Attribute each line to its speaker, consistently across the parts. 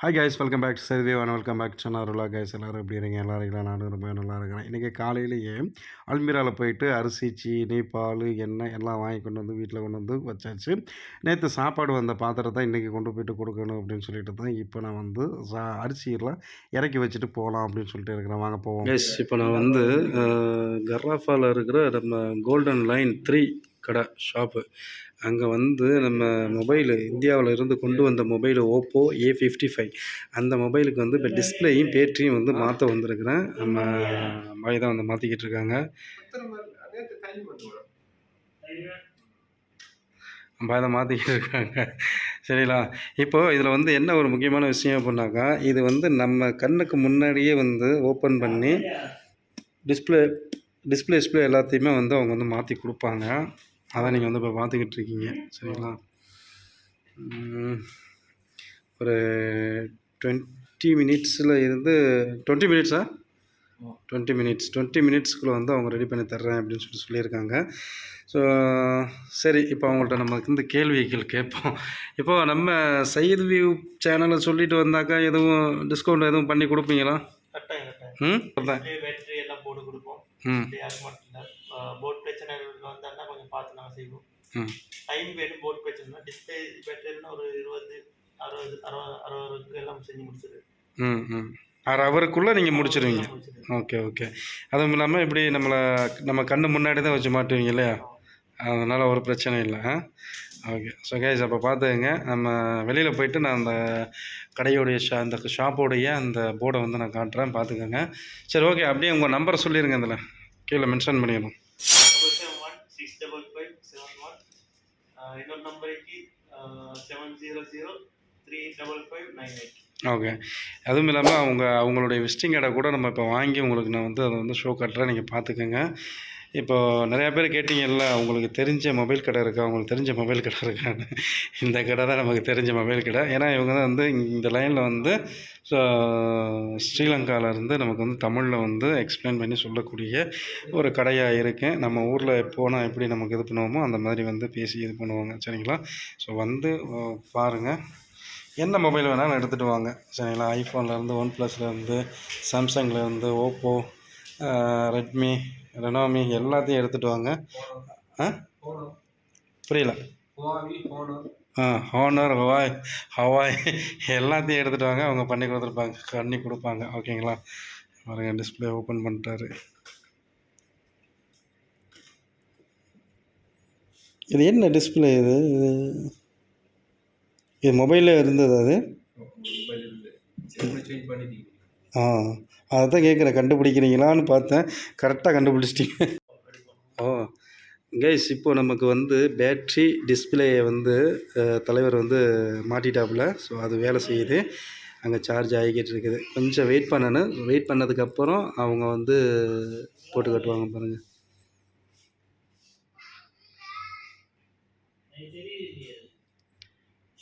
Speaker 1: Hi guys welcome back to சதிவேவான் welcome back to guys எல்லோரும் எப்படி இருங்க எல்லோரும் இல்லை நானும் ரொம்ப நல்லா இருக்கிறேன். இன்றைக்கி காலையிலேயே அல்மீராவில் போயிட்டு அரிசி சீனி பால் எண்ணெய் எல்லாம் வாங்கி கொண்டு வந்து வீட்டில் கொண்டு வந்து வச்சாச்சு. நேற்று சாப்பாடு வந்த பாத்திரத்தை இன்றைக்கி கொண்டு போயிட்டு கொடுக்கணும் அப்படின்னு சொல்லிட்டு தான் இப்போ நான் வந்து சா அரிசியெல்லாம் இறக்கி வச்சுட்டு போகலாம் அப்படின்னு சொல்லிட்டு இருக்கிறேன். வாங்க போவோம்.
Speaker 2: எஸ் இப்போ நான் வந்து கர்ராஃபாவில் இருக்கிற நம்ம கோல்டன் லைன் த்ரீ கடை ஷாப்பு அங்கே வந்து நம்ம மொபைலு இந்தியாவில் இருந்து கொண்டு வந்த mobile Oppo A fifty five அந்த மொபைலுக்கு வந்து இப்போ டிஸ்பிளேயும் பேட்டரியும் வந்து மாற்ற வந்திருக்கிறேன். நம்ம பாய் தான் வந்து மாற்றிக்கிட்டு இருக்காங்க. பாய் தான் மாற்றிக்கிட்டு இருக்காங்க. சரிங்களா? இப்போது இதில் வந்து என்ன ஒரு முக்கியமான விஷயம் அப்படின்னாக்கா இது வந்து நம்ம கண்ணுக்கு முன்னாடியே வந்து ஓப்பன் பண்ணி டிஸ்பிளே டிஸ்பிளே டிஸ்பிளே எல்லாத்தையுமே வந்து அவங்க வந்து மாற்றி கொடுப்பாங்க. அதான் நீங்கள் வந்து இப்போ பார்த்துக்கிட்டு இருக்கீங்க சரிங்களா ஒரு டுவெண்ட்டி மினிட்ஸில் இருந்து டுவெண்ட்டி மினிட்ஸா? Twenty minutes. டுவெண்ட்டி மினிட்ஸ்க்குள்ளே வந்து அவங்க ரெடி பண்ணி தர்றேன் அப்படின்னு சொல்லிட்டு சொல்லியிருக்காங்க. ஸோ சரி இப்போ அவங்கள்ட்ட நம்ம இந்த கேள்விகள் கேட்போம். இப்போ நம்ம சையது வியூ சேனலை சொல்லிட்டு வந்தாக்கா எதுவும் டிஸ்கவுண்ட் எதுவும் பண்ணி கொடுப்பீங்களா? ம்
Speaker 3: போட்டு கொடுப்போம்.
Speaker 2: ம்.
Speaker 3: டிஸ்பிளே அது மட்டும் இல்லை போர்ட் பிரச்சனை வந்தாருன்னா கொஞ்சம் பார்த்து நாங்கள் செய்வோம்.
Speaker 2: ம்.
Speaker 3: டைம் வேணும் போர்ட் பிரச்சனை டிஸ்பிளே பேட்டரினா ஒரு இருபது அறுபது அறுபது அறுபதுக்கு எல்லாம் செஞ்சு முடிச்சிடு
Speaker 2: ம் ம். ஆறு ஹவருக்குள்ளே நீங்கள் முடிச்சிருவீங்க. Okay okay. அதுவும் இல்லாமல் இப்படி நம்மளை நம்ம கண்ணு முன்னாடி தான் வச்சு மாட்டுவீங்க இல்லையா? அதனால் ஒரு பிரச்சனை இல்லை ஓகே. ஸோ கைஸ் அப்போ பார்த்துக்கங்க. நம்ம வெளியில் போயிட்டு நான் அந்த கடையோடைய ஷா அந்த ஷாப்போடைய அந்த போர்டை வந்து நான் காட்டுறேன். பார்த்துக்கோங்க. சரி ஓகே. அப்படியே உங்கள் நம்பரை சொல்லிடுங்க அதில் கீழே மென்ஷன் பண்ணிடணும்
Speaker 3: double seven one six double five seven one இன்னொரு நம்பருக்கு seven zero zero three double five nine eight
Speaker 2: okay அதுவும் இல்லாமல் அவங்க அவங்களுடைய விசிட்டிங் கார்டை கூட நம்ம இப்போ வாங்கி உங்களுக்கு நான் வந்து அதை வந்து ஷோ காட்டுறேன். நீங்கள் பார்த்துக்கோங்க. இப்போது நிறையா பேர் கேட்டிங்கல்ல உங்களுக்கு தெரிஞ்ச மொபைல் கடை இருக்கா? உங்களுக்கு தெரிஞ்ச மொபைல் கடை இருக்கான்னு. இந்த கடை தான் நமக்கு தெரிஞ்ச மொபைல் கடை. ஏன்னா இவங்க தான் வந்து இந்த லைனில் வந்து ஸ்ரீலங்காவிலேருந்து நமக்கு வந்து தமிழில் வந்து எக்ஸ்பிளைன் பண்ணி சொல்லக்கூடிய ஒரு கடையாக இருக்குது நம்ம ஊரில் போனால் எப்படி நமக்கு இது பண்ணுவோமோ அந்த மாதிரி வந்து பேசி இது பண்ணுவாங்க. சரிங்களா? ஸோ வந்து பாருங்கள் என்ன மொபைல் வேணாலும் எடுத்துகிட்டு வாங்க. சரிங்களா? ஐஃபோன்லேருந்து ஒன் ப்ளஸ்லேருந்து சாம்சங்லேருந்து ஓப்போ ரெட்மி ரெனோமி எல்லாத்தையும் எடுத்துகிட்டு வாங்க. ஆ? புரியல. ஆ ஹோனர் ஹவாய் ஹவாய் எல்லாத்தையும் எடுத்துகிட்டு வாங்க. அவங்க பண்ணி கொடுத்துருப்பாங்க. பண்ணி கொடுப்பாங்க. ஓகேங்களா? பாருங்க டிஸ்பிளே ஓப்பன் பண்ணிட்டாரு. இது என்ன டிஸ்பிளே இது? இது இது மொபைலில் இருந்தது அது? ஆ. அதை தான் கேட்குறேன் கண்டுபிடிக்கிறீங்களான்னு பார்த்தேன். கரெக்டாக கண்டுபிடிச்சிட்டீங்க. ஓ கைஸ் இப்போது நமக்கு வந்து பேட்ரி டிஸ்பிளேயை வந்து தலைவர் வந்து மாட்டிட்டாப்புல. ஸோ அது வேலை செய்யுது. அங்கே சார்ஜ் ஆகிக்கிட்டு இருக்குது. கொஞ்சம் வெயிட் பண்ணணும். வெயிட் பண்ணதுக்கப்புறம் அவங்க வந்து போட்டு கட்டுவாங்க பாருங்கள்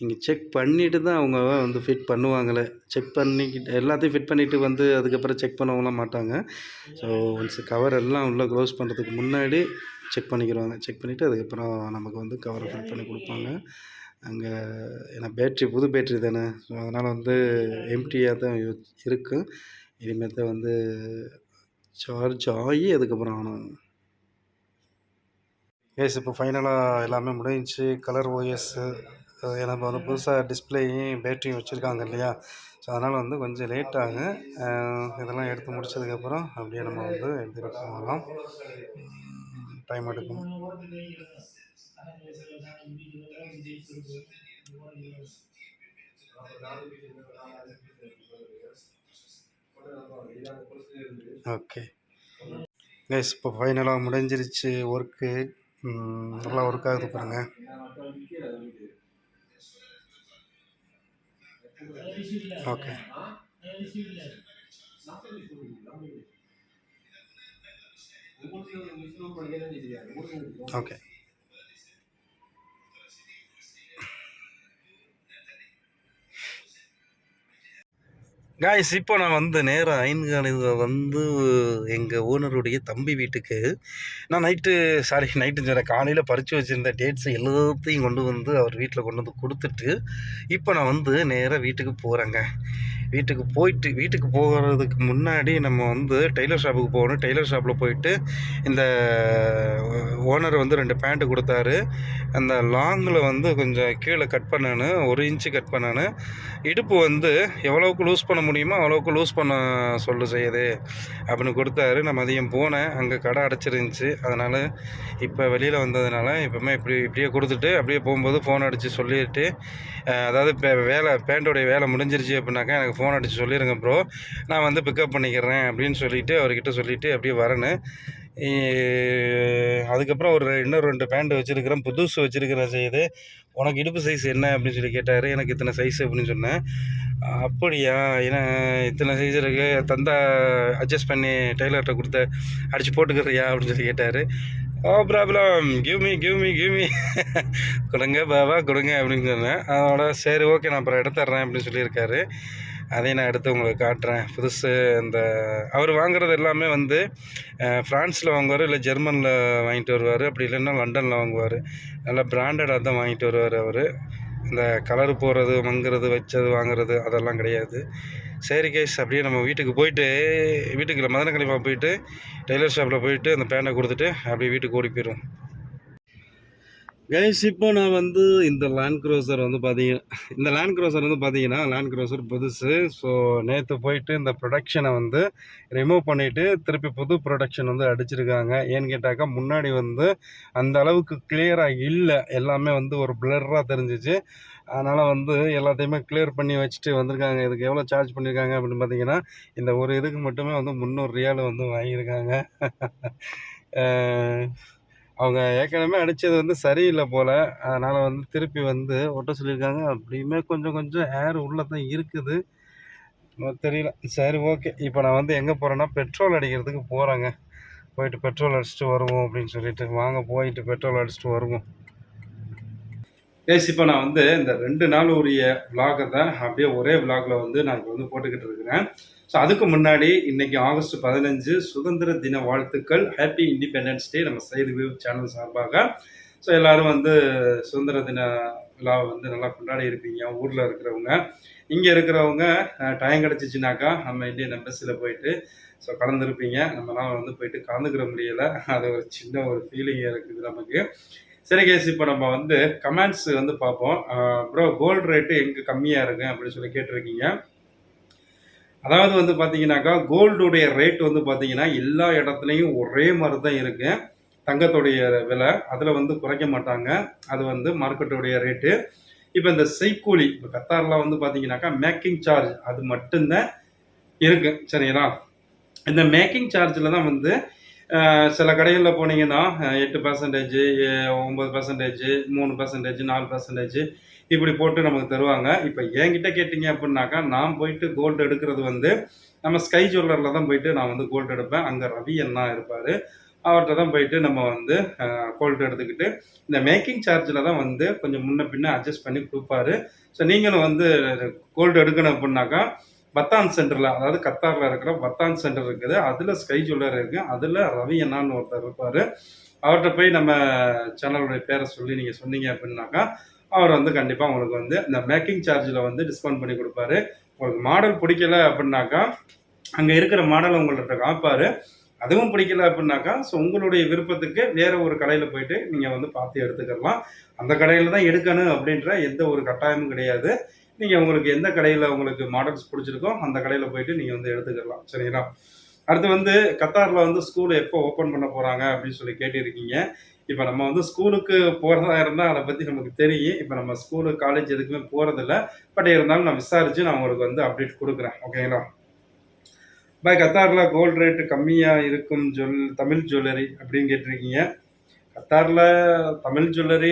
Speaker 2: இங்கே செக் பண்ணிட்டு தான் அவங்க வந்து ஃபிட் பண்ணுவாங்களே. செக் பண்ணிக்கிட்டு எல்லாத்தையும் ஃபிட் பண்ணிவிட்டு வந்து அதுக்கப்புறம் செக் பண்ணவங்களாம் மாட்டாங்க. ஸோ ஒன்ஸ் கவர் எல்லாம் உள்ளே க்ளோஸ் பண்ணுறதுக்கு முன்னாடி செக் பண்ணிக்கிடுவாங்க செக் பண்ணிவிட்டு அதுக்கப்புறம் நமக்கு வந்து கவரை ஃபிட் பண்ணி கொடுப்பாங்க. அங்கே ஏன்னா பேட்ரி புது பேட்ரி தானே. ஸோ அதனால் வந்து எம்டியாக தான் இருக்கும் இனிமேல் தான் வந்து சார்ஜ் ஆகி அதுக்கப்புறம் ஆனாங்க எஸ் இப்போ ஃபைனலாக எல்லாமே முடிஞ்சிச்சு. கலர் ஓஎஸ்ஸு ஏன்னா இப்போ வந்து புதுசாக டிஸ்பிளேயும் பேட்டரியும் வச்சுருக்காங்க இல்லையா? ஸோ அதனால் வந்து கொஞ்சம் லேட் ஆகும் இதெல்லாம் எடுத்து முடிச்சதுக்கப்புறம் அப்படியே நம்ம வந்து எடுத்துகிட்டு போகலாம். டைம் எடுக்கும். ஓகே கைஸ் இப்போ ஃபைனலாக முடிஞ்சிருச்சு ஒர்க்கு நல்லா ஒர்க் ஆகுது பாருங்கள் ஓகே ஓகே காய்ஸ் இப்போ நான் வந்து நேராக ஐன்காலையில் வந்து எங்கள் ஓனருடைய தம்பி வீட்டுக்கு நான் நைட்டு சாரி நைட்டு சொல்ல காலையில் பறித்து வச்சுருந்த டேட்ஸ் எல்லாத்தையும் கொண்டு வந்து அவர் வீட்டில் கொண்டு வந்து கொடுத்துட்டு இப்போ நான் வந்து நேராக வீட்டுக்கு போகிறேங்க வீட்டுக்கு போயிட்டு வீட்டுக்கு போகிறதுக்கு முன்னாடி நம்ம வந்து டெய்லர் ஷாப்புக்கு போகணும். டெய்லர் ஷாப்பில் போயிட்டு இந்த ஓனர் வந்து ரெண்டு பேண்ட்டு கொடுத்தாரு. அந்த லாங்கில் வந்து கொஞ்சம் கீழே கட் பண்ணணும் ஒரு இன்ச்சு கட் பண்ணணும் இடுப்பு வந்து எவ்வளோவுக்கு லூஸ் பண்ண முடியுமோ அவ்வளோவுக்கு லூஸ் பண்ண சொல்லு செய்யுது அப்படின்னு கொடுத்தாரு. நான் மதியம் போனேன். அங்கே கடை அடைச்சிருந்துச்சி. அதனால் இப்போ வெளியில் வந்ததுனால இப்போமே இப்படி இப்படியே கொடுத்துட்டு அப்படியே போகும்போது ஃபோன் அடித்து சொல்லிட்டு அதாவது இப்போ வேலை பேண்ட்டோடைய வேலை முடிஞ்சிருச்சு அப்படின்னாக்கா எனக்கு ஃபோன் அடித்து சொல்லிடுங்க ப்ரோ நான் வந்து பிக்கப் பண்ணிக்கிறேன் அப்படின்னு சொல்லிவிட்டு அவர்கிட்ட சொல்லிவிட்டு அப்படியே வரணும் அதுக்கப்புறம் ஒரு இன்னும் ரெண்டு பேண்ட் வச்சுருக்கிறேன். புதுசு வச்சுருக்கிறேன் செய்யுது உனக்கு இடுப்பு சைஸ் என்ன அப்படின்னு சொல்லி கேட்டார். எனக்கு இத்தனை சைஸ் அப்படின்னு சொன்னேன். அப்படியா? ஏன்னா இத்தனை சைஸ் இருக்கு. தந்தா அட்ஜஸ்ட் பண்ணி டெய்லர்கிட்ட கொடுத்த அடித்து போட்டுக்கிறியா அப்படின்னு சொல்லி கேட்டார். ஓ ப்ராப்ளம் கியூமி கியூமி கியூமி கொடுங்க பாபா கொடுங்க அப்படின்னு சொன்னேன். அதோட சரி ஓகே நான் அப்புறம் எடுத்துட்றேன் அப்படின்னு சொல்லியிருக்காரு. அதையும் நான் எடுத்து உங்களுக்கு காட்டுறேன். புதுசு இந்த அவர் வாங்குறது எல்லாமே வந்து ஃப்ரான்ஸில் வாங்குவார் இல்லை ஜெர்மனில் வாங்கிட்டு வருவார். அப்படி இல்லைன்னா லண்டனில் வாங்குவார். நல்லா பிராண்டடாக தான் வாங்கிட்டு வருவார் அவர். இந்த கலர் போகிறது மங்குறது வச்சது வாங்குறது அதெல்லாம் கிடையாது. சரி கேஸ் அப்படியே நம்ம வீட்டுக்கு போயிட்டு வீட்டுக்கு மதனக்கிழமை போயிட்டு டெய்லர் ஷாப்பில் போயிட்டு அந்த பேண்டை கொடுத்துட்டு அப்படியே வீட்டுக்கு ஓடி போயிடும் கைஸ் இப்போ நான் வந்து இந்த லேண்ட் க்ரோசர் வந்து பார்த்தீங்கன்னா இந்த லேண்ட் க்ரோசர் வந்து பார்த்தீங்கன்னா லேண்ட் க்ரோசர் புதுசு. ஸோ நேற்று போயிட்டு இந்த ப்ரொடக்ஷனை வந்து ரிமூவ் பண்ணிவிட்டு திருப்பி புது ப்ரொடக்ஷன் வந்து அடிச்சிருக்காங்க. ஏன்னு கேட்டாக்கா முன்னாடி வந்து அந்த அளவுக்கு கிளியராக இல்லை. எல்லாமே வந்து ஒரு பிளர்ராக தெரிஞ்சிச்சு. அதனால் வந்து எல்லாத்தையுமே கிளியர் பண்ணி வச்சுட்டு வந்திருக்காங்க. இதுக்கு எவ்வளோ சார்ஜ் பண்ணியிருக்காங்க அப்படின்னு பார்த்தீங்கன்னா இந்த ஒரு இதுக்கு மட்டுமே வந்து முந்நூறு ரியால் வந்து வாங்கியிருக்காங்க. அவங்க ஏற்கனவே அடித்தது வந்து சரியில்லை போல். அதனால் வந்து திருப்பி வந்து ஒட்ட சொல்லியிருக்காங்க. அப்படியுமே கொஞ்சம் கொஞ்சம் ஏர் உள்ளே தான் இருக்குது. தெரியல. சரி ஓகே இப்போ நான் வந்து எங்கே போகிறேன்னா பெட்ரோல் அடிக்கிறதுக்கு போகிறேங்க போயிட்டு பெட்ரோல் அடிச்சுட்டு வருவோம் அப்படின்னு சொல்லிட்டு. வாங்க போயிட்டு பெட்ரோல் அடிச்சுட்டு வருவோம். பேசி இப்போ நான் வந்து இந்த ரெண்டு நாள் உரிய விலாகை தான் அப்படியே ஒரே விலாகில் வந்து நான் இப்போ வந்து போட்டுக்கிட்டு இருக்கிறேன். ஸோ அதுக்கு முன்னாடி இன்னைக்கு ஆகஸ்ட் பதினஞ்சு சுதந்திர தின வாழ்த்துக்கள். ஹாப்பி இண்டிபெண்டன்ஸ் டே நம்ம செய்தி வியூ சேனல் சார்பாக. ஸோ எல்லாரும் வந்து சுதந்திர தின விழாவை வந்து நல்லா கொண்டாடி இருப்பீங்க. ஊரில் இருக்கிறவங்க. இங்கே இருக்கிறவங்க டைம் கிடச்சிச்சினாக்கா நம்ம இந்தியன் எம்பஸியில் போயிட்டு ஸோ கலந்துருப்பீங்க. நம்மலாம் வந்து போயிட்டு கலந்துக்கிற முடியலை. அது ஒரு சின்ன ஒரு ஃபீலிங் இருக்குது நமக்கு. சரி கேஸ் இப்போ நம்ம வந்து கமெண்ட்ஸ் வந்து பார்ப்போம். ப்ரோ கோல்டு ரேட்டு எங்கே கம்மியாக இருக்குது அப்படின்னு சொல்லி கேட்டிருக்கீங்க. அதாவது வந்து பார்த்தீங்கன்னாக்கா கோல்டுடைய ரேட் வந்து பார்த்தீங்கன்னா எல்லா இடத்துலையும் ஒரே மாதிரி தான் இருக்குது தங்கத்துடைய விலை அதில் வந்து குறைக்க மாட்டாங்க. அது வந்து மார்க்கெட்டுடைய ரேட்டு இப்போ இந்த செய்கூலி இப்போ கத்தாரில் வந்து பார்த்தீங்கன்னாக்கா மேக்கிங் சார்ஜ் அது மட்டும்தான் இருக்கு. சரிங்களா? இந்த மேக்கிங் சார்ஜில் தான் வந்து சில கடைகளில் போனீங்கன்னா எட்டு பர்சன்டேஜ் ஒம்பது பர்சன்டேஜ் மூணு பர்சன்டேஜ் நாலு பர்சன்டேஜ் இப்படி போட்டு நமக்கு தருவாங்க. இப்போ என்கிட்ட கேட்டிங்க அப்படின்னாக்கா நான் போயிட்டு கோல்டு எடுக்கிறது வந்து நம்ம ஸ்கை ஜுவல்லரில் தான் போயிட்டு நான் வந்து கோல்டு எடுப்பேன். அங்கே ரவி அண்ணா இருப்பார். அவர்கிட்ட தான் போயிட்டு நம்ம வந்து கோல்டு எடுத்துக்கிட்டு இந்த மேக்கிங் சார்ஜில் தான் வந்து கொஞ்சம் முன்ன பின்ன அட்ஜஸ்ட் பண்ணி கொடுப்பாரு. ஸோ நீங்களும் வந்து கோல்டு எடுக்கணும் அப்படின்னாக்கா பத்தான் சென்டரில் அதாவது கத்தாரில் இருக்கிற பத்தான் சென்டர் இருக்குது. அதில் ஸ்கை ஜுவல்லர் இருக்குது அதில் ரவி அண்ணான்னு ஒருத்தர் இருப்பார். அவர்கிட்ட போய் நம்ம சேனலுடைய பேரை சொல்லி நீங்கள் சொன்னீங்க அப்படின்னாக்கா அவர் வந்து கண்டிப்பாக உங்களுக்கு வந்து இந்த மேக்கிங் சார்ஜில் வந்து டிஸ்கவுண்ட் பண்ணி கொடுப்பாரு. உங்களுக்கு மாடல் பிடிக்கல அப்படின்னாக்கா அங்கே இருக்கிற மாடல் உங்கள்கிட்ட காப்பார் அதுவும் பிடிக்கல அப்படின்னாக்கா ஸோ உங்களுடைய விருப்பத்துக்கு வேற ஒரு கடையில் போயிட்டு நீங்கள் வந்து பார்த்து எடுத்துக்கலாம். அந்த கடையில் தான் எடுக்கணும் அப்படின்ற எந்த ஒரு கட்டாயமும் கிடையாது. நீங்கள் உங்களுக்கு எந்த கடையில் உங்களுக்கு மாடல்ஸ் பிடிச்சிருக்கோ அந்த கடையில் போயிட்டு நீங்கள் வந்து எடுத்துக்கலாம். சரிங்களா? அடுத்து வந்து கத்தாரில் வந்து ஸ்கூல் எப்போ ஓப்பன் பண்ண போகிறாங்க அப்படின்னு சொல்லி கேட்டிருக்கீங்க. இப்போ நம்ம வந்து ஸ்கூலுக்கு போகிறதா இருந்தால் அதை பற்றி நமக்கு தெரியும். இப்போ நம்ம ஸ்கூலு காலேஜ் எதுக்குமே போகிறதில்ல பட் இருந்தாலும் நான் விசாரித்து நான் உங்களுக்கு வந்து அப்டேட் கொடுக்குறேன். ஓகேங்களா பை கத்தாரில் கோல்டு ரேட்டு கம்மியாக இருக்கும் ஜுவல் தமிழ் ஜுவல்லரி அப்படின்னு கேட்டிருக்கீங்க. கத்தாரில் தமிழ் ஜுவல்லரி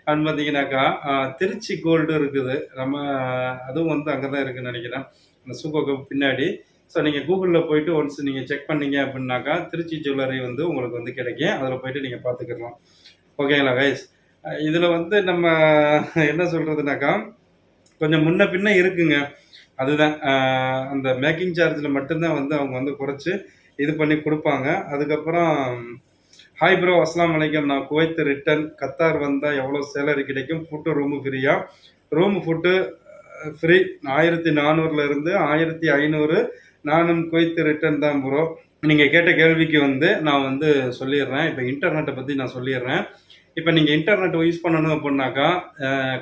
Speaker 2: அப்படின்னு பார்த்தீங்கன்னாக்கா ஆஹ், திருச்சி கோல்டு இருக்குது. நம்ம அதுவும் வந்து அங்கே தான் இருக்குன்னு நினைக்கிறேன். அந்த சூக்கோக்கு பின்னாடி. ஸோ நீங்கள் கூகுளில் போயிட்டு ஒன்ஸ் நீங்கள் செக் பண்ணீங்க அப்படின்னாக்கா திருச்சி ஜுவல்லரி வந்து உங்களுக்கு வந்து கிடைக்கும். அதில் போயிட்டு நீங்கள் பார்த்துக்கலாம். ஓகேங்களா கைஸ் இதில் வந்து நம்ம என்ன சொல்கிறதுனாக்கா கொஞ்சம் முன்ன பின்ன இருக்குங்க. அதுதான் அந்த மேக்கிங் சார்ஜில் மட்டும்தான் வந்து அவங்க வந்து குறைச்சி இது பண்ணி கொடுப்பாங்க. அதுக்கப்புறம் ஹாய் ப்ரோ அஸ்லாம் வலைக்கம் நான் குவைத்து ரிட்டன் கத்தார் வந்தால் எவ்வளோ சேலரி கிடைக்கும்? ஃபுட்டு ரூமு ஃப்ரீயாக ரூம் ஃபுட்டு ஃப்ரீ ஆயிரத்தி நானூறுலேருந்து ஆயிரத்தி ஐநூறு நானும் குவைத் ரிட்டன் தான் ப்ரோ நீங்கள் கேட்ட கேள்விக்கு வந்து நான் வந்து சொல்லிடுறேன். இப்போ இன்டர்நெட்டை பற்றி நான் சொல்லிடுறேன். இப்போ நீங்கள் இன்டர்நெட் யூஸ் பண்ணணும் அப்படின்னாக்கா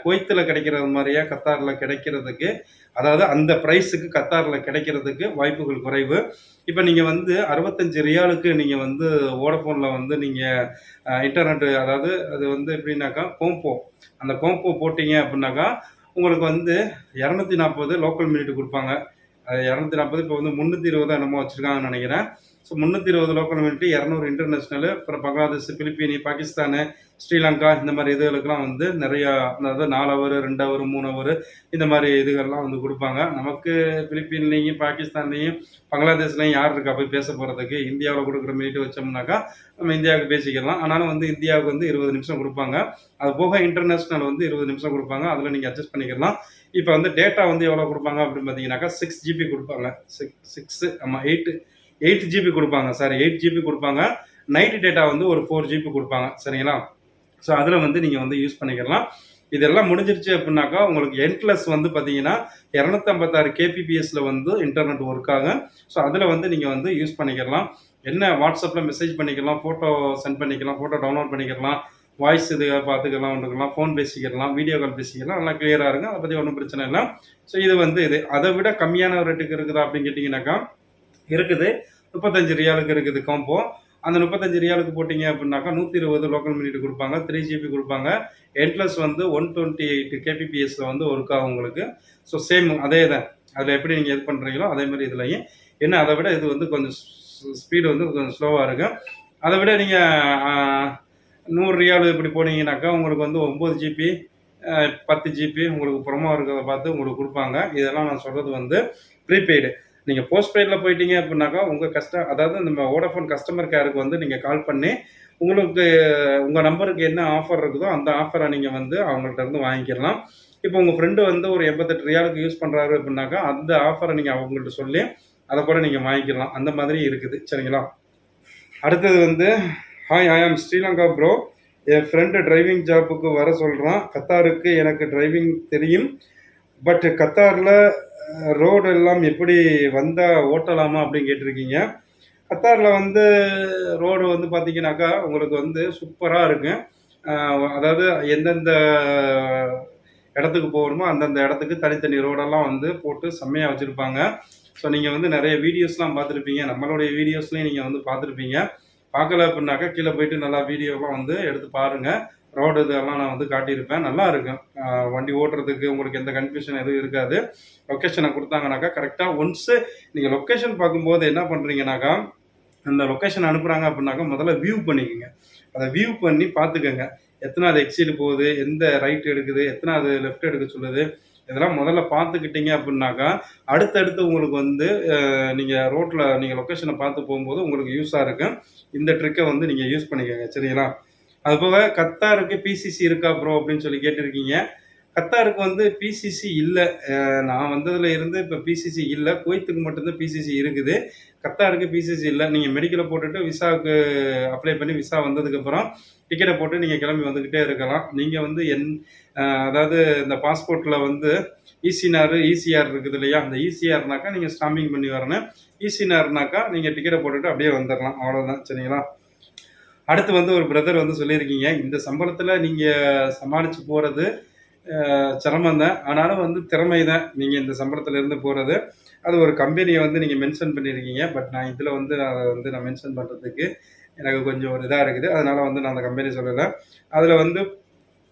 Speaker 2: குவைத்தில் கிடைக்கிறது மாதிரியே கத்தாரில் கிடைக்கிறதுக்கு அதாவது அந்த ப்ரைஸுக்கு கத்தாரில் கிடைக்கிறதுக்கு வாய்ப்புகள் குறைவு. இப்போ நீங்கள் வந்து அறுபத்தஞ்சு ரியாலுக்கு நீங்கள் வந்து வோடஃபோனில் வந்து நீங்கள் இன்டர்நெட்டு அதாவது அது வந்து எப்படின்னாக்கா கோம்போ அந்த கோம்போ போட்டிங்க அப்படின்னாக்கா உங்களுக்கு வந்து இரநூத்தி நாற்பது லோக்கல் மினிட் கொடுப்பாங்க. இரநூத்தி நாற்பது இப்போ வந்து முந்நூற்றி இருபது என்னமோ வச்சுருக்காங்கன்னு நினைக்கிறேன். ஸோ முந்நூற்றி இருபது லோக்கல் மினிட் இரநூறு இன்டர்நேஷ்னலு அப்புறம் பங்களாதேஷ் பிலிப்பீனி பாகிஸ்தானு ஸ்ரீலங்கா இந்த மாதிரி இதுகளுக்கெல்லாம் வந்து நிறையா அதாவது நாலு ஹவர் ரெண்டு ஹவர் மூணு ஹவர் இந்த மாதிரி இதுகள்லாம் வந்து கொடுப்பாங்க. நமக்கு பிலிப்பீன்லேயும் பாகிஸ்தான்லேயும் பங்களாதேஷ்லேயும் யார் இருக்கா? போய் பேச போகிறதுக்கு இந்தியாவில் கொடுக்குற மீட்டு வச்சோம்னாக்கா நம்ம இந்தியாவுக்கு பேசிக்கலாம். ஆனாலும் வந்து இந்தியாவுக்கு வந்து இருபது நிமிஷம் கொடுப்பாங்க. அது போக இன்டர்நேஷ்னல் வந்து இருபது நிமிஷம் கொடுப்பாங்க. அதில் நீங்கள் அட்ஜஸ்ட் பண்ணிக்கலாம். இப்போ வந்து டேட்டா வந்து எவ்வளோ கொடுப்பாங்க அப்படின்னு பார்த்தீங்கன்னாக்கா சிக்ஸ் ஜிபி கொடுப்பாங்க. சிக்ஸ் சிக்ஸு ஆமாம் எயிட்டு எயிட் ஜிபி கொடுப்பாங்க சார் எயிட் ஜிபி கொடுப்பாங்க. நைட்டு டேட்டா வந்து ஒரு ஃபோர் ஜிபி கொடுப்பாங்க சரிங்களா? ஸோ அதில் வந்து நீங்கள் வந்து யூஸ் பண்ணிக்கலாம். இதெல்லாம் முடிஞ்சிருச்சு அப்படின்னாக்கா உங்களுக்கு என்ட்லஸ் வந்து பார்த்தீங்கன்னா இரநூத்தம்பத்தாறு கேபிபிஎஸ்ல வந்து இன்டர்நெட் ஒர்க் ஆகும் ஸோ அதில் வந்து நீங்கள் வந்து யூஸ் பண்ணிக்கலாம். என்ன வாட்ஸ்அப்பில் மெசேஜ் பண்ணிக்கலாம் ஃபோட்டோ சென்ட் பண்ணிக்கலாம் ஃபோட்டோ டவுன்லோட் பண்ணிக்கலாம் வாய்ஸ் இது பார்த்துக்கலாம் ஒன்றுக்கலாம் ஃபோன் பேசிக்கலாம் வீடியோ கால் பேசிக்கலாம் நல்லா கிளியராக இருக்கும் அதை பற்றி ஒன்றும் பிரச்சனை இல்லை. ஸோ இது வந்து இது அதை விட கம்மியான ரேட்டுக்கு இருக்குதா அப்படின்னு கேட்டிங்கனாக்கா இருக்குது. முப்பத்தஞ்சு ரியாலுக்கு இருக்குது காம்போ அந்த முப்பத்தஞ்சு ரியாலுக்கு போட்டிங்க அப்படின்னாக்கா நூற்றி இருபது லோக்கல் மினிட் கொடுப்பாங்க. த்ரீ ஜிபி கொடுப்பாங்க. என்ட்லஸ் வந்து ஒன் டுவெண்ட்டி எயிட் கேபிபிஎஸ்ஸில் வந்து ஒர்க் ஆகும் உங்களுக்கு. ஸோ சேம் அதே தான் அதில் எப்படி நீங்கள் இது பண்ணுறீங்களோ அதே மாதிரி இதுலையும். என்ன அதை விட இது வந்து கொஞ்சம் ஸ்பீடு வந்து கொஞ்சம் ஸ்லோவாக இருக்கும் அதை விட நீங்கள் நூறு ரியால் இப்படி போனீங்கன்னாக்கா உங்களுக்கு வந்து ஒம்பது ஜிபி பத்து ஜிபி உங்களுக்கு புறமா இருக்கிறத பார்த்து உங்களுக்கு கொடுப்பாங்க. இதெல்லாம் நான் சொல்கிறது வந்து ப்ரீபெய்டு நீங்கள் போஸ்ட் பெய்டில் போயிட்டீங்க அப்படின்னாக்கா உங்கள் கஸ்ட அதாவது நம்ம ஓடஃபோன் கஸ்டமர் கேருக்கு வந்து நீங்கள் கால் பண்ணி உங்களுக்கு உங்கள் நம்பருக்கு என்ன ஆஃபர் இருக்குதோ அந்த ஆஃபரை நீங்கள் வந்து அவங்கள்ட்ட இருந்து வாங்கிக்கலாம். இப்போ உங்கள் ஃப்ரெண்டு வந்து ஒரு எண்பத்தெட்டு ரியாலுக்கு யூஸ் பண்ணுறாரு அப்படின்னாக்கா அந்த ஆஃபரை நீங்கள் அவங்கள்ட்ட சொல்லி அதை கூட நீங்கள் வாங்கிக்கலாம். அந்த மாதிரி இருக்குது. சரிங்களா? அடுத்தது வந்து hi I am Sri Lanka bro N friend driving ஜாப்புக்கு வர சொல்கிறான் கத்தாருக்கு எனக்கு டிரைவிங் தெரியும். பட் கத்தாரில் ரோடு எல்லாம் எப்படி வந்தால் ஓட்டலாமா அப்படின்னு கேட்டிருக்கீங்க. கத்தாரில் வந்து ரோடு வந்து பார்த்தீங்கன்னாக்கா உங்களுக்கு வந்து சூப்பராக இருக்கும். அதாவது எந்தெந்த இடத்துக்கு போகணுமோ அந்தந்த இடத்துக்கு தனித்தனி ரோடெல்லாம் வந்து போட்டு செம்மையாக வச்சுருப்பாங்க. ஸோ நீங்கள் வந்து நிறைய வீடியோஸ்லாம் பார்த்துருப்பீங்க. நம்மளுடைய வீடியோஸ்லையும் நீங்கள் வந்து பார்த்துருப்பீங்க. பார்க்கல அப்படின்னாக்கா கீழே போயிட்டு நல்லா வீடியோலாம் வந்து எடுத்து பாருங்கள் ரோடு இதெல்லாம் நான் வந்து காட்டியிருப்பேன். நல்லா இருக்கும். வண்டி ஓட்டுறதுக்கு உங்களுக்கு எந்த கன்ஃபியூஷன் எதுவும் இருக்காது. லொக்கேஷனை கொடுத்தாங்கனாக்கா கரெக்டாக ஒன்ஸு நீங்கள் லொக்கேஷன் பார்க்கும்போது என்ன பண்ணுறீங்கனாக்கா அந்த லொக்கேஷன் அனுப்புகிறாங்க அப்படின்னாக்கா முதல்ல வியூ பண்ணிக்கோங்க. அதை வியூ பண்ணி பார்த்துக்கோங்க. எத்தனாவது எக்ஸிட் போகுது எந்த ரைட் எடுக்குது எத்தனாவது லெஃப்ட் எடுக்க சொல்லுது இதெல்லாம் முதல்ல பார்த்துக்கிட்டீங்க அப்படின்னாக்கா அடுத்தடுத்து உங்களுக்கு வந்து நீங்கள் ரோட்டில் நீங்கள் லொக்கேஷனை பார்த்து போகும்போது உங்களுக்கு யூஸாக இருக்கும். இந்த ட்ரிக்கை வந்து நீங்கள் யூஸ் பண்ணிக்கோங்க. சரிங்களா? அது போக கத்தாருக்கு பிசிசி இருக்கா ப்ரோ அப்படின்னு சொல்லி கேட்டிருக்கீங்க. கத்தாருக்கு வந்து பிசிசி இல்லை. நான் வந்ததுல இருந்து இப்போ பிசிசி இல்லை. குவைத்துக்கு மட்டும்தான் பிசிசி இருக்குது. கத்தாருக்கு பிசிசி இல்லை. நீங்கள் மெடிக்கலை போட்டுட்டு விசாவுக்கு அப்ளை பண்ணி விசா வந்ததுக்கப்புறம் டிக்கெட்டை போட்டு நீங்கள் கிளம்பி வந்துக்கிட்டே இருக்கலாம். நீங்கள் வந்து என் அதாவது இந்த பாஸ்போர்ட்டில் வந்து ஈசினார் ஈசிஆர் இருக்குது இல்லையா? அந்த இசிஆர்னாக்கா நீங்கள் ஸ்டாம்பிங் பண்ணி வரணும். ஈசினார்னாக்கா நீங்கள் டிக்கெட்டை போட்டுட்டு அப்படியே வந்துடலாம் அவ்வளோதான் சரிங்களா? அடுத்து வந்து ஒரு பிரதர் வந்து சொல்லியிருக்கீங்க இந்த சம்பளத்தில் நீங்கள் சமாளித்து போகிறது சிரமம் தான் ஆனாலும் வந்து திறமை தான் நீங்கள் இந்த சம்பளத்துலேருந்து போகிறது அது ஒரு கம்பெனியை வந்து நீங்கள் மென்ஷன் பண்ணியிருக்கீங்க. பட் நான் இதில் வந்து அதை வந்து நான் மென்ஷன் பண்ணுறதுக்கு எனக்கு கொஞ்சம் ஒரு இதாக இருக்குது. அதனால் வந்து நான் அந்த கம்பெனி சொல்லலை. அதில் வந்து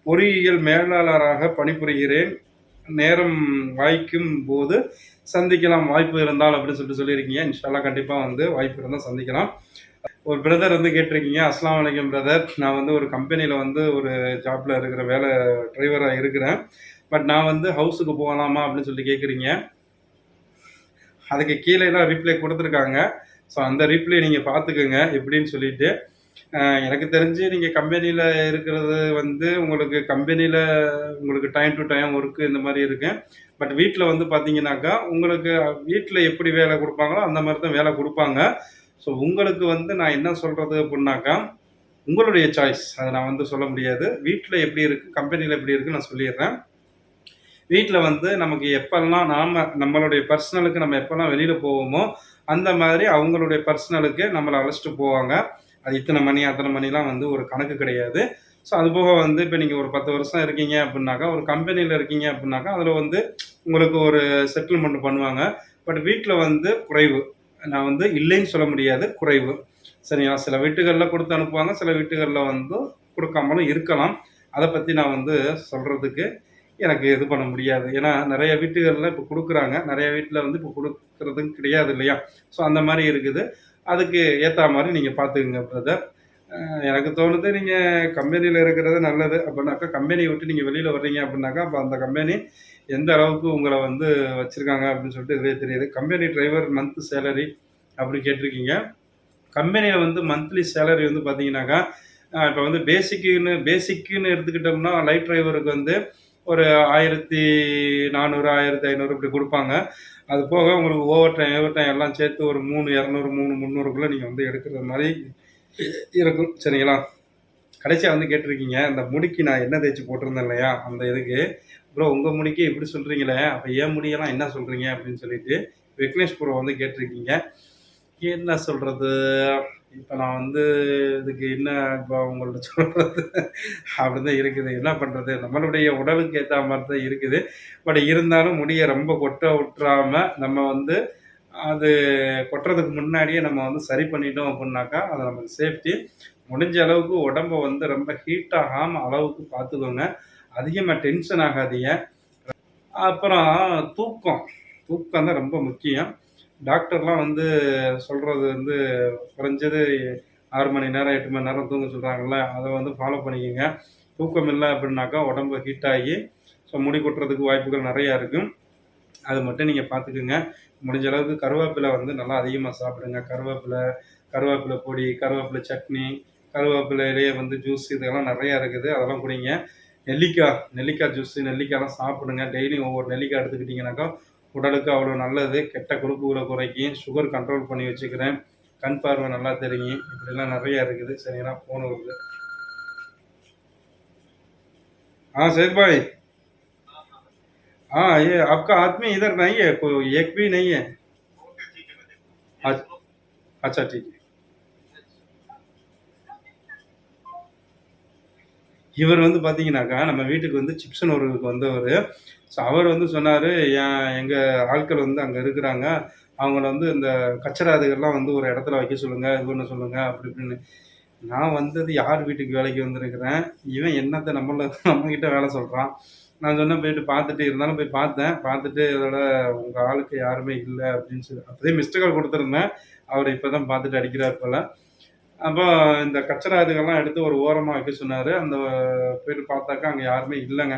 Speaker 2: பொறியியல் மேலாளராக பணிபுரிகிறேன். நேரம் வாய்க்கும் போது சந்திக்கலாம் வாய்ப்பு இருந்தால் அப்படின்னு சொல்லிட்டு சொல்லியிருக்கீங்க. இன்ஷால்லாம் கண்டிப்பாக வந்து வாய்ப்பு இருந்தால் சந்திக்கலாம். ஒரு பிரதர் வந்து கேட்டிருக்கீங்க அஸ்லாம் வலைக்கம் பிரதர் நான் வந்து ஒரு கம்பெனியில் வந்து ஒரு ஜாப்பில் இருக்கிற வேலை டிரைவராக இருக்கிறேன். பட் நான் வந்து ஹவுஸுக்கு போகலாமா? அப்படின்னு சொல்லி கேட்குறீங்க. அதுக்கு கீழேலாம் ரிப்ளை கொடுத்துருக்காங்க. ஸோ அந்த ரிப்ளை நீங்கள் பார்த்துக்கோங்க எப்படின்னு சொல்லிட்டு. எனக்கு தெரிஞ்சு நீங்கள் கம்பெனியில் இருக்கிறது வந்து உங்களுக்கு கம்பெனியில் உங்களுக்கு டைம் டு டைம் ஒர்க்கு இந்த மாதிரி இருக்கும் பட் வீட்டில் வந்து பார்த்தீங்கன்னாக்கா உங்களுக்கு வீட்டில் எப்படி வேலை கொடுப்பாங்களோ அந்த மாதிரி தான் வேலை கொடுப்பாங்க. ஸோ உங்களுக்கு வந்து நான் என்ன சொல்கிறது அப்படின்னாக்கா உங்களுடைய சாய்ஸ் அதை நான் வந்து சொல்ல முடியாது. வீட்டில் எப்படி இருக்குது கம்பெனியில் எப்படி இருக்குன்னு நான் சொல்லிடுறேன். வீட்டில் வந்து நமக்கு எப்பெல்லாம் நாம் நம்மளுடைய பர்சனலுக்கு நம்ம எப்போல்லாம் வெளியில் போவோமோ அந்த மாதிரி அவங்களுடைய பர்சனலுக்கு நம்மளை அழைச்சிட்டு போவாங்க. அது இத்தனை மணி அத்தனை மணிலாம் வந்து ஒரு கணக்கு கிடையாது. ஸோ அது போக வந்து இப்போ நீங்கள் ஒரு பத்து வருஷம் இருக்கீங்க அப்படின்னாக்கா ஒரு கம்பெனியில் இருக்கீங்க அப்படின்னாக்கா அதில் வந்து உங்களுக்கு ஒரு செட்டில்மெண்ட் பண்ணுவாங்க. பட் வீட்டில் வந்து குறைவு. நான் வந்து இல்லைன்னு சொல்ல முடியாது குறைவு. சரிங்களா சில வீட்டுகளில் கொடுத்து அனுப்புவாங்க சில வீட்டுகளில் வந்து கொடுக்காமலும் இருக்கலாம். அதை பற்றி நான் வந்து சொல்கிறதுக்கு எனக்கு இது பண்ண முடியாது. ஏன்னா நிறைய வீட்டுகளில் இப்போ கொடுக்குறாங்க. நிறைய வீட்டில் வந்து இப்போ கொடுக்குறதும் கிடையாது இல்லையா? ஸோ அந்த மாதிரி இருக்குது. அதுக்கு ஏற்ற மாதிரி நீங்கள் பார்த்துக்குங்க பிரதர் எனக்கு தோணுது நீங்கள் கம்பெனியில் இருக்கிறது நல்லது. அப்படின்னாக்கா கம்பெனியை விட்டு நீங்கள் வெளியில் வர்றீங்க அப்படின்னாக்கா அப்போ அந்த கம்பெனி எந்த அளவுக்கு உங்களை வந்து வச்சுருக்காங்க அப்படின்னு சொல்லிட்டு இதுவே தெரியுது. கம்பெனி டிரைவர் மந்த் சேலரி அப்படி கேட்டிருக்கீங்க. கம்பெனியில் வந்து மந்த்லி சேலரி வந்து பார்த்தீங்கன்னாக்கா இப்போ வந்து பேசிக்குன்னு பேசிக்குன்னு எடுத்துக்கிட்டோம்னா லைட் டிரைவருக்கு வந்து ஒரு ஆயிரத்தி நானூறு ஆயிரத்தி ஐநூறு இப்படி கொடுப்பாங்க. அது போக உங்களுக்கு ஓவர் டைம் ஓவர் டைம் எல்லாம் சேர்த்து ஒரு மூணு இரநூறு மூணு முந்நூறுக்குள்ளே நீங்கள் வந்து எடுக்கிறது மாதிரி இருக்கும். சரிங்களா? கடைசியாக வந்து கேட்டிருக்கீங்க இந்த முடிக்கு நான் என்ன தேய்ச்சி போட்டிருந்தேன் இல்லையா? அந்த இதுக்கு ப்ரோ உங்கள் முடிக்கு இப்படி சொல்கிறீங்களே அப்போ ஏன் முடியெல்லாம் என்ன சொல்கிறீங்க அப்படின்னு சொல்லிட்டு விக்னேஷ் ப்ரோ வந்து கேட்டிருக்கீங்க. என்ன சொல்கிறது இப்போ நான் வந்து இதுக்கு என்ன இப்போ உங்கள்ட்ட சொல்கிறது அப்படி தான் இருக்குது. என்ன பண்ணுறது நம்மளுடைய உடலுக்கு ஏற்ற மாதிரி தான் இருக்குது. பட் இருந்தாலும் முடியை ரொம்ப கொட்ட விட்டுறாமல் நம்ம வந்து அது கொட்டுறதுக்கு முன்னாடியே நம்ம வந்து சரி பண்ணிட்டோம் அப்படின்னாக்கா அது நமக்கு சேஃப்டி முடிஞ்ச அளவுக்கு உடம்ப வந்து ரொம்ப ஹீட் ஆகாமல் அளவுக்கு பார்த்துக்கோங்க. அதிகமாக டென்ஷன் ஆகாதீங்க. அப்புறம் தூக்கம். தூக்கம் தான் ரொம்ப முக்கியம். டாக்டர்லாம் வந்து சொல்கிறது வந்து குறைஞ்சது ஆறு மணி நேரம் எட்டு மணி நேரம் தூங்க சொல்கிறாங்கல்ல அதை வந்து ஃபாலோ பண்ணிக்கோங்க. தூக்கம் இல்லை அப்படின்னாக்கா உடம்பு ஹீட் ஆகி ஸோ முடி கொட்டுறதுக்கு வாய்ப்புகள் நிறையா இருக்கும். அது மட்டும் நீங்கள் பார்த்துக்குங்க. முடிஞ்ச அளவுக்கு கருவேப்பிலை வந்து நல்லா அதிகமாக சாப்பிடுங்க. கருவேப்பிலை கருவேப்பிலை பொடி கருவேப்பிலை சட்னி கருவேப்பிலையிலேயே வந்து ஜூஸ் இதெல்லாம் நிறையா இருக்குது. அதெல்லாம் குடிங்க. நெல்லிக்காய் நெல்லிக்காய் ஜூஸ் நெல்லிக்காய்லாம் சாப்பிடுங்க டெய்லி ஒவ்வொரு நெல்லிக்காய் எடுத்துக்கிட்டிங்கனாக்கா உடலுக்கு அவ்வளோ நல்லது கெட்ட கொழுப்புகளை குறைக்கும் சுகர் கண்ட்ரோல் பண்ணி வச்சுக்கிறேன் கண் பார்வை நல்லா தெரியும் இப்படிலாம் நிறையா இருக்குது சரிங்களா ஃபோன் வருது हाँ सैद भाई हाँ ये आपका आदमी इधर नहीं है कोई एक भी नहीं है
Speaker 3: ओके ठीक है मैं देखता हूँ
Speaker 2: अच्छा। अच्छा ठीक है இவர் வந்து பார்த்தீங்கன்னாக்கா நம்ம வீட்டுக்கு வந்து சிப்ஸன் ஒருவருக்கு வந்தவர். ஸோ அவர் வந்து சொன்னார் என் எங்கள் ஆட்கள் வந்து அங்கே இருக்கிறாங்க. அவங்கள வந்து இந்த கச்சராதுகள்லாம் வந்து ஒரு இடத்துல வைக்க சொல்லுங்கள் இது பண்ண சொல்லுங்கள் அப்படி இப்படின்னு. நான் வந்தது யார் வீட்டுக்கு வேலைக்கு வந்திருக்கிறேன்? இவன் என்னத்தை நம்மள நம்மக்கிட்ட வேலை சொல்கிறான் நான் சொன்னேன் போயிட்டு பார்த்துட்டு இருந்தாலும் போய் பார்த்தேன் பார்த்துட்டு இதோட உங்கள் ஆளுக்கு யாருமே இல்லை அப்படின்னு சொல்லி. அப்போதே மிஸ்டு கால் கொடுத்துருந்தேன். அவர் இப்போ தான் பார்த்துட்டு அடிக்கிறார் போல். அப்போ இந்த கச்சரா இதுகள்லாம் எடுத்து ஒரு ஓரமாக வைக்க சொன்னார். அந்த போயிட்டு பார்த்தாக்கா அங்கே யாருமே இல்லைங்க.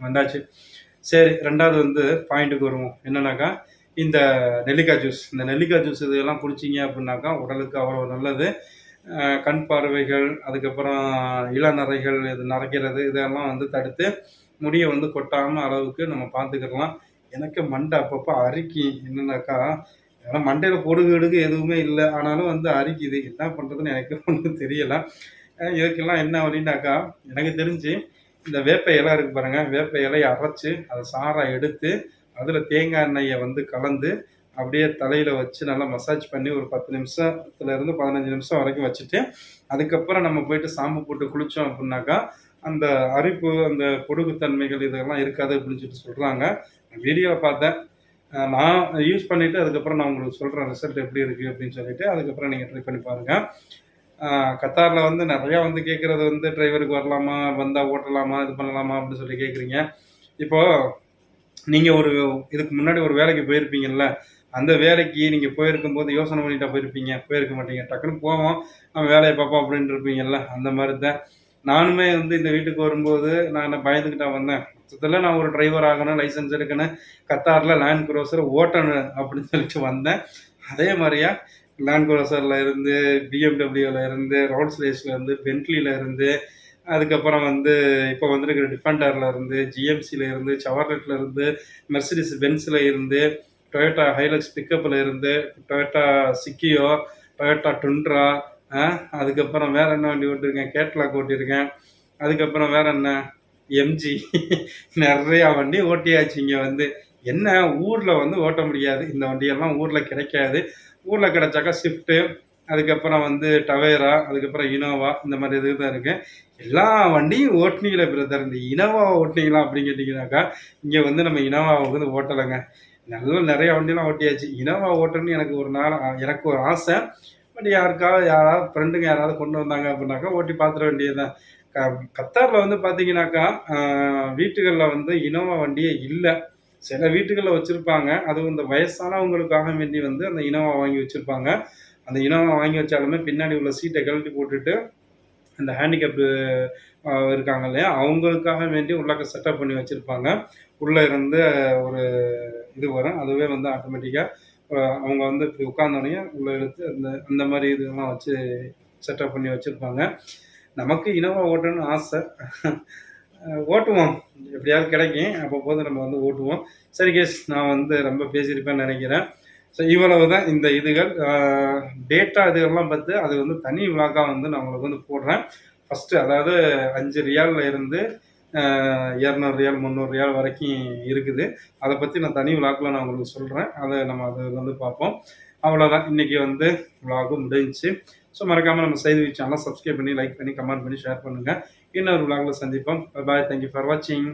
Speaker 2: வந்தாச்சு. சரி ரெண்டாவது வந்து பாயிண்ட்டுக்கு வருவோம். என்னன்னாக்கா இந்த நெல்லிக்காய் ஜூஸ் இந்த நெல்லிக்காய் ஜூஸ் இதெல்லாம் குடிச்சிங்க அப்படின்னாக்கா உடலுக்கு அவ்வளோ நல்லது. கண் பார்வைகள் அதுக்கப்புறம் இளநரைகள் இது நரைக்கிறது இதெல்லாம் வந்து தடுத்து முடியை வந்து கொட்டாமல் அளவுக்கு நம்ம பார்த்துக்கிடலாம். எனக்கு மண்டை அப்பப்போ அரிக்கி என்னன்னாக்கா ஏன்னா மண்டையில் பொடுகு எடுகு எதுவுமே இல்லை. ஆனாலும் வந்து அரிக்குது என்ன பண்ணுறதுன்னு எனக்கு ஒன்றும் தெரியலை. இதுக்கெல்லாம் என்ன அப்படின்னாக்கா எனக்கு தெரிஞ்சு இந்த வேப்ப இலை இருக்கு பாருங்கள் வேப்ப இலையை அரைச்சி அதை சாறை எடுத்து அதில் தேங்காய் எண்ணெயை வந்து கலந்து அப்படியே தலையில் வச்சு நல்லா மசாஜ் பண்ணி ஒரு பத்து நிமிஷத்துலேருந்து பதினஞ்சு நிமிஷம் வரைக்கும் வச்சுட்டு அதுக்கப்புறம் நம்ம போயிட்டு சாம்பு போட்டு குளித்தோம் அப்படின்னாக்கா அந்த அரிப்பு அந்த பொடுகுத்தன்மைகள் இதெல்லாம் இருக்காது அப்படின்னு சொல்லிட்டு சொல்கிறாங்க வீடியோவை பார்த்தேன். நான் யூஸ் பண்ணிவிட்டு அதுக்கப்புறம் நான் உங்களுக்கு சொல்கிறேன் ரிசல்ட் எப்படி இருக்குது அப்படின்னு சொல்லிட்டு அதுக்கப்புறம் நீங்கள் ட்ரை பண்ணி பாருங்கள் கத்தாரில் வந்து நிறையா வந்து கேட்குறது வந்து டிரைவருக்கு வரலாமா வந்தால் ஓட்டலாமா இது பண்ணலாமா அப்படின்னு சொல்லி கேட்குறீங்க இப்போது நீங்கள் ஒரு இதுக்கு முன்னாடி ஒரு வேலைக்கு போயிருப்பீங்கல்ல அந்த வேலைக்கு நீங்கள் போயிருக்கும் போது யோசனை பண்ணிட்டா போயிருப்பீங்க. போயிருக்க மாட்டீங்க. டக்குன்னு போவோம் நம்ம வேலையை பார்ப்போம் அப்படின்ட்டு இருப்பீங்கல்ல அந்த மாதிரி தான் நானுமே வந்து இந்த வீட்டுக்கு வரும்போது நான் பயந்துக்கிட்டா வந்தேன். மொத்தத்தில் நான் ஒரு டிரைவர் ஆகணும் லைசன்ஸ் எடுக்கணும். கத்தாரில் லேண்ட் க்ரோசர் ஓட்டணும் அப்படின்னு சொல்லிட்டு வந்தேன். அதே மாதிரியா லேண்ட் குரோசரில் இருந்து பிஎம்டபிள்யூவில் இருந்து ரோல்ஸ் ரேஸில் இருந்து பென்ட்லியில் இருந்து அதுக்கப்புறம் வந்து இப்போ வந்துருக்கிற டிஃபெண்டரில் இருந்து ஜிஎம்சியில் இருந்து சவர்லெட்டில் இருந்து மெர்சிடிஸ் பென்ஸில் இருந்து டொயோட்டா ஹைலக்ஸ் பிக்கப்பில் இருந்து டொயோட்டா சிக்கியோ டொயோட்டா டுண்ட்ரா அதுக்கப்புறம் வேறு என்ன வண்டி ஓட்டிருக்கேன் கேட்லாக் ஓட்டியிருக்கேன் அதுக்கப்புறம் வேறு என்ன? எம்ஜி நிறையா வண்டி ஓட்டியாச்சு. இங்கே வந்து என்ன ஊரில் வந்து ஓட்ட முடியாது. இந்த வண்டியெல்லாம் ஊரில் கிடைக்காது. ஊரில் கிடைச்சாக்கா ஸ்விஃப்ட்டு அதுக்கப்புறம் வந்து டவேரா அதுக்கப்புறம் இனோவா இந்த மாதிரி இது தான் இருக்குது எல்லா வண்டியும் ஓட்டினீங்களே பிரதர் இந்த இனோவா ஓட்டுனீங்களா அப்படின்னு கேட்டிங்கனாக்கா இங்கே வந்து நம்ம இனோவாவை வந்து ஓட்டலைங்க. நல்ல நிறைய வண்டிலாம் ஓட்டியாச்சு. இனோவா ஓட்டணும்னு எனக்கு ஒரு நாள் எனக்கு ஒரு ஆசை. பட் யாருக்காவது யாராவது ஃப்ரெண்டுங்க யாராவது கொண்டு வந்தாங்க அப்படின்னாக்கா ஓட்டி பார்த்துட வேண்டியது தான் க கத்தாரில் வந்து பார்த்தீங்கன்னாக்கா வீட்டுகளில் வந்து இனோவா வண்டியே இல்லை. சில வீட்டுகளில் வச்சுருப்பாங்க. அதுவும் இந்த வயசானவங்களுக்காக வேண்டி வந்து அந்த இனோவா வாங்கி வச்சுருப்பாங்க. அந்த இனோவா வாங்கி வச்சாலுமே பின்னாடி உள்ள சீட்டை கழட்டி போட்டுட்டு அந்த ஹேண்டிகேப்டு இருக்காங்க இல்லையா? அவங்களுக்காக வேண்டி உள்ளக்க செட்டப் பண்ணி வச்சுருப்பாங்க. உள்ளே இருந்து ஒரு இது வரும். அதுவே வந்து ஆட்டோமேட்டிக்காக அவங்க வந்து இப்படி உட்காந்தோடனே உள்ளே எடுத்து அந்த அந்த மாதிரி இதெல்லாம் வச்சு செட்டப் பண்ணி வச்சுருப்பாங்க. நமக்கு இனோவா ஓட்டணும்னு ஆசை. ஓட்டுவோம். எப்படியாவது கிடைக்கும். அப்போ போது நம்ம வந்து ஓட்டுவோம். சரி கேஸ் நான் வந்து ரொம்ப பேசியிருப்பேன்னு நினைக்கிறேன். ஸோ இவ்வளவு தான் இந்த இதுகள். டேட்டா இதுகள்லாம் பார்த்து அது வந்து தனி விளாக்காக வந்து நான் உங்களுக்கு வந்து போடுறேன். ஃபஸ்ட்டு அதாவது அஞ்சு ரியாலில் இருந்து இரநூறு ரியால் முந்நூறு ரியால் வரைக்கும் இருக்குது. அதை பற்றி நான் தனி விளாக்கில் நான் உங்களுக்கு சொல்கிறேன் அதை நம்ம அதை வந்து பார்ப்போம். அவ்வளோதான் இன்றைக்கி வந்து விழாகும் முடிஞ்சு ஸோ மறக்காமல் நம்ம செய்தி சேனலை சப்ஸ்கிரைப் பண்ணி லைக் பண்ணி கமெண்ட் பண்ணி ஷேர் பண்ணுங்கள் இன்னொரு விழாவில் சந்திப்போம். பாய் தேங்க்யூ ஃபார் வாட்சிங்